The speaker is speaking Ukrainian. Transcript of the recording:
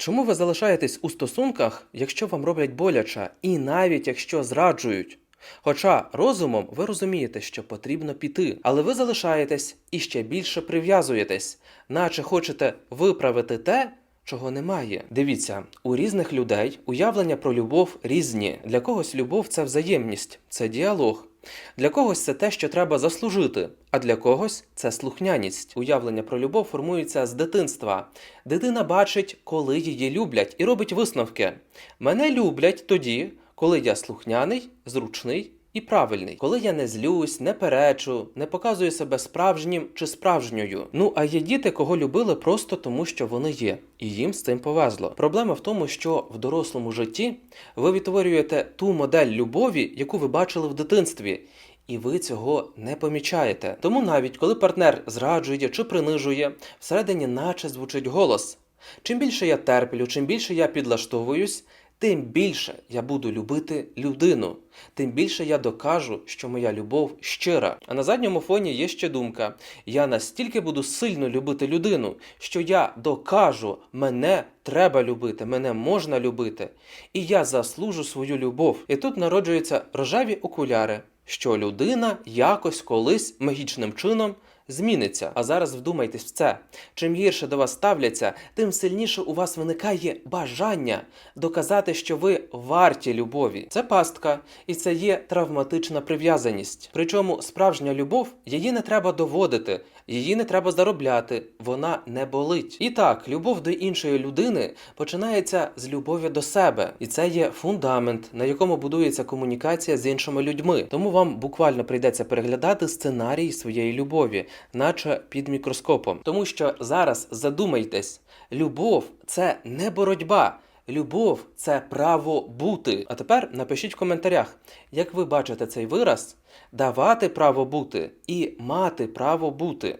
Чому ви залишаєтесь у стосунках, якщо вам роблять боляче, і навіть якщо зраджують? Хоча розумом ви розумієте, що потрібно піти, але ви залишаєтесь і ще більше прив'язуєтесь, наче хочете виправити те, чого немає. Дивіться, у різних людей уявлення про любов різні. Для когось любов це взаємність, це діалог. Для когось це те, що треба заслужити, а для когось це слухняність. Уявлення про любов формується з дитинства. Дитина бачить, коли її люблять, і робить висновки. Мене люблять тоді, коли я слухняний, зручний і правильний, коли я не злюсь, не перечу, не показую себе справжнім чи справжньою. Ну а є діти, кого любили просто тому, що вони є, і їм з цим повезло. Проблема в тому, що в дорослому житті ви відтворюєте ту модель любові, яку ви бачили в дитинстві. І ви цього не помічаєте. Тому навіть коли партнер зраджує чи принижує, всередині наче звучить голос. Чим більше я терплю, чим більше я підлаштовуюсь, тим більше я буду любити людину, тим більше я докажу, що моя любов щира. А на задньому фоні є ще думка: я настільки буду сильно любити людину, що я докажу, мене треба любити, мене можна любити, і я заслужу свою любов. І тут народжуються рожеві окуляри, що людина якось колись магічним чином зміниться. А зараз вдумайтесь в це. Чим гірше до вас ставляться, тим сильніше у вас виникає бажання доказати, що ви варті любові. Це пастка, і це є травматична прив'язаність. Причому справжня любов її не треба доводити, її не треба заробляти, вона не болить. І так, любов до іншої людини починається з любові до себе, і це є фундамент, на якому будується комунікація з іншими людьми. Тому вам буквально прийдеться переглядати сценарій своєї любові, наче під мікроскопом. Тому що зараз задумайтесь, любов це не боротьба. Любов це право бути. А тепер напишіть в коментарях, як ви бачите цей вираз давати право бути і мати право бути.